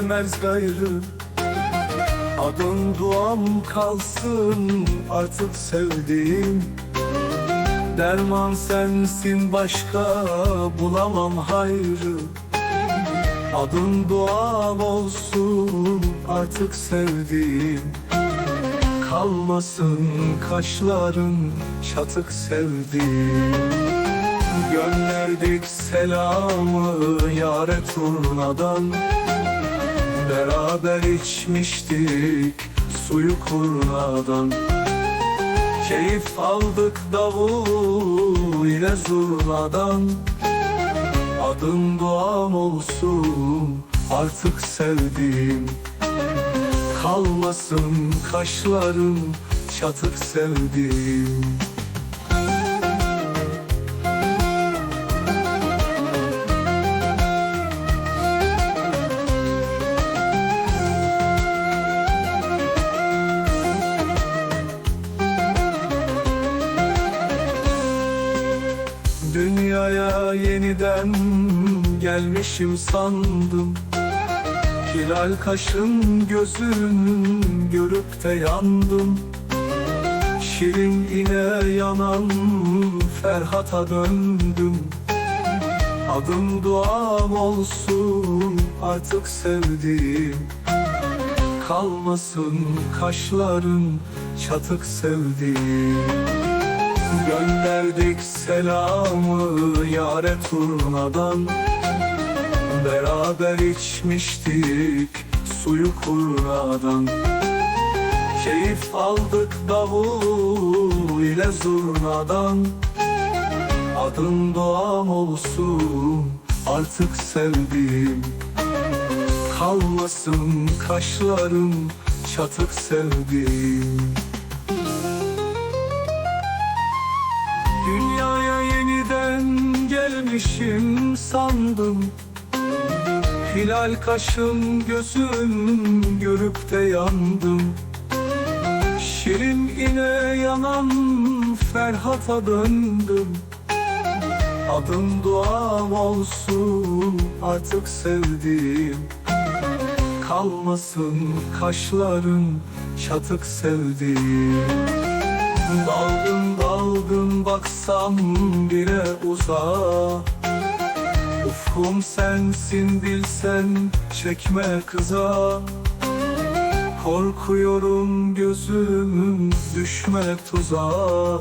gelmez gayrı. Adın duam kalsın artık sevdiğim. Derman sensin başka bulamam hayrı. Adın duam olsun artık sevdiğim. Kalmasın kaşların çatık sevdiğim Gönderdik selamı yare turnadan. Beraber içmiştik suyu kurnadan. Keyif aldık davul ile zurnadan. Adın duam olsun artık sevdiğim. Kalmasın kaşların çatık sevdiğim Dünyaya yeniden gelmişim sandım. Hilal kaşın gözün görüp de yandım. Şirin ine yanan Ferhat'a döndüm. Adım duam olsun artık sevdiğim. Kalmasın kaşların çatık sevdiğim Gönderdik selamı yare turnadan. Beraber içmiştik suyu kurnadan. Keyif aldık davul ile zurnadan. Adın doğam olsun artık sevdiğim. Kalmasın kaşların çatık sevdiğim gelmişim sandım. Hilal kaşın gözün görüp de yandım. Şirin ine yanan Ferhat'a döndüm. Adım duam olsun artık sevdiğim. Kalmasın kaşların çatık sevdiğim. Dalgın baksam bire uzağa Ufkum sensin bilsen çekme kıza. Korkuyorum gözüm düşme tuzağa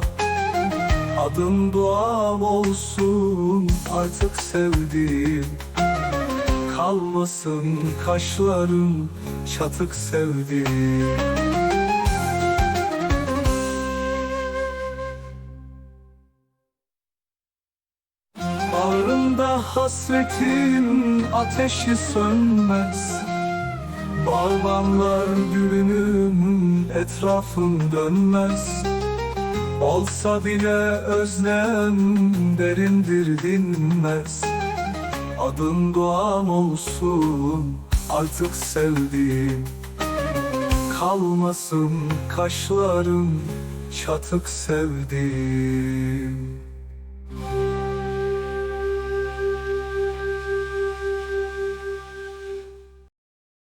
Adım duam olsun artık sevdiğim. Kalmasın kaşların çatık sevdiğim Bağrımda hasretin ateşi sönmez. Bağbanlar gülünün etrafın dönmez. Olsa bile özlem derindir dinmez. Adın duam olsun artık sevdiğim. Kalmasın kaşların çatık sevdiğim